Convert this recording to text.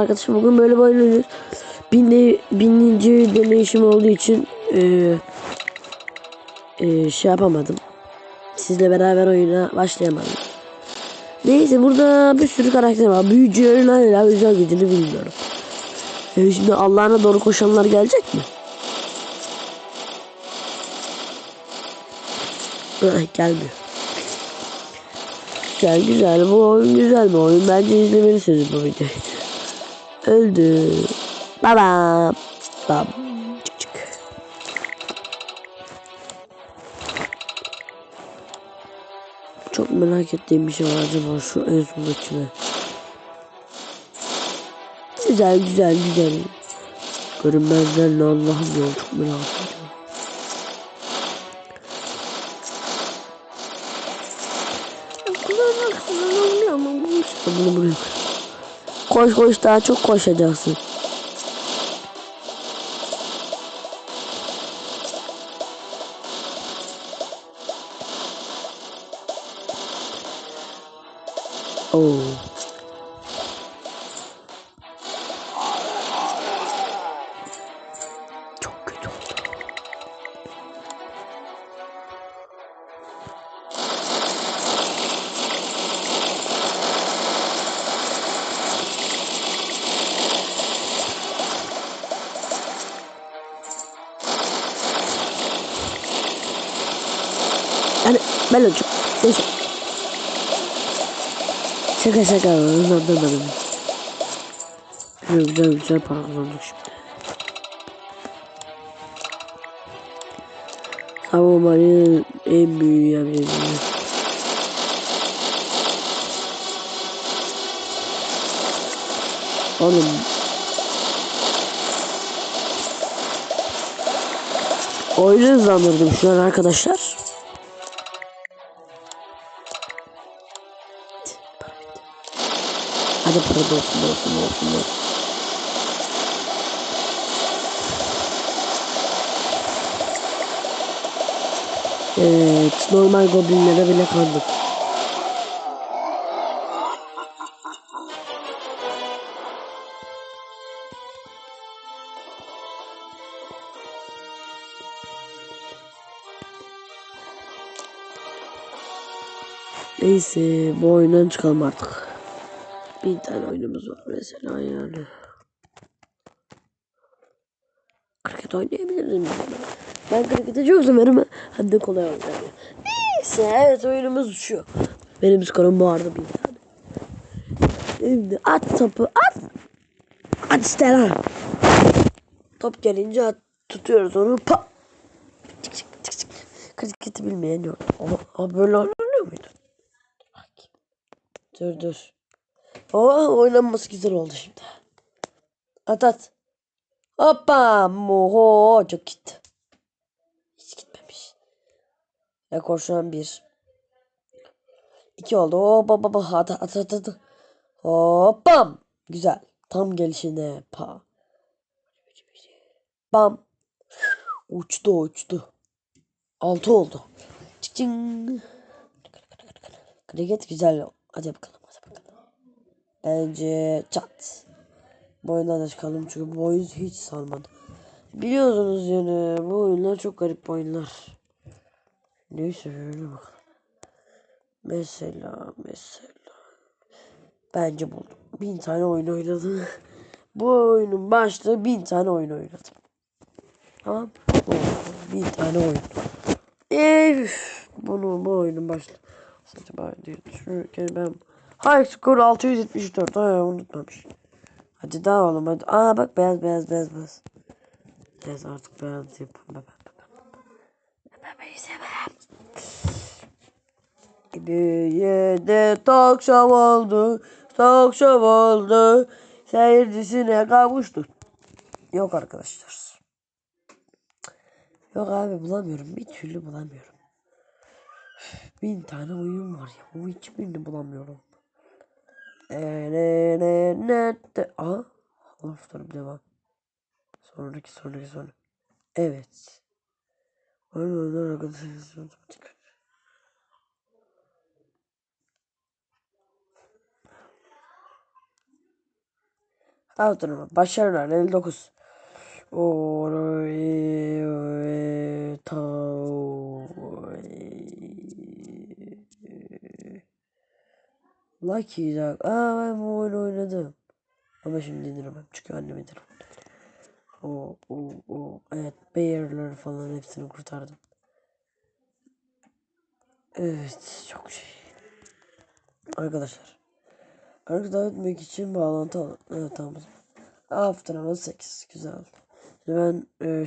arkadaşlar bugün böyle oynuyoruz. Binli, bininci deneyişim olduğu için eee eee, şey yapamadım. Sizle beraber oyuna başlayamadım. Neyse burada bir sürü karakter var. Büyücülerin hala özel gücünü bilmiyorum. Ee, şimdi Allah'ına doğru koşanlar gelecek mi? Heh, gelmiyor. Güzel güzel bu oyun güzel bir oyun. Bence izlemelisiniz bu videoyu. Öldü. Baba. Bam. Çık çık. Çok merak ettiğim bir şey var acaba şu en sondakine. Güzel güzel güzel. Görünmezler ne Allah'ım ya çok merak ediyorum. Bunu buraya koy. Koş koş daha çok koşacaksın. Oo. Yani ben öleceğim. Neyse. Şaka şaka. Anlamadım. Güzel güzel para kazandık şimdi. Savunmanın en büyüğü yapacağız. Oğlum. Oyunu hızlandırdım şu an arkadaşlar. Hadi para da olsun olsun olsun olsun. Evet, normal goblinlere bile kandık. Neyse, bu oyundan çıkalım artık. Bir tane oyunumuz var mesela yani. Kriket oynayabilirim. Ben krikete çok severim. Hem de kolay oynar. Neyse evet oyunumuz şu. Benim skorum bu arada bir tane. Şimdi at topu at. At işte. Top gelince at, tutuyoruz onu. Pa. Çık çık çık çık. Kriketi bilmeyen yok. Ama, ama böyle oynanıyor muydu? Dur dur. Oh oynanması güzel oldu şimdi. At at. Hoppa. Moho. Çok gitti. Hiç gitmemiş. Rekor şu an bir. İki oldu. Hoppa baba. At at at at. Hoppam. Güzel. Tam gelişine. Pa. Bam. Uçtu uçtu. Altı oldu. Çıçın. Kriket güzel. Hadi bakalım. Bence çat. Bu oyundan da çıkalım çünkü bu oyun hiç sarmadı. Biliyorsunuz yani bu oyunlar çok garip oyunlar. Neyse şöyle bakalım. Mesela mesela. Bence buldum. Bin tane oyun oynadım. bu oyunun başlığı bin tane oyun oynadım. Tamam. Bu bin tane oyun. Üf, bunu bu oyunun başlığı. Acaba diye düşünürken ben High score 674. Ha unutmamış. Hadi daha oğlum hadi. Aa bak beyaz beyaz beyaz beyaz. Beyaz artık beyaz yapın. Gidiye talk show oldu. Talk show oldu. Seyircisine kavuştu. Yok arkadaşlar. Yok abi bulamıyorum. Bir türlü bulamıyorum. Bin tane oyun var ya. Bu hiçbirini bulamıyorum. Aa. Laflarım devam. Sonraki sonraki sonraki. Evet. Oyun oynar arkadaşlar. Aferin. Başarılar 59. Lucky Dog. Aa ben bu oyunu oynadım. Ama şimdi indiremem çünkü annem indirim. O, o, o. Evet bear'ları falan hepsini kurtardım. Evet çok şey. Arkadaşlar. Arkadaşlar etmek için bağlantı alın. Evet tamam. After 8 güzel. Şimdi ben e,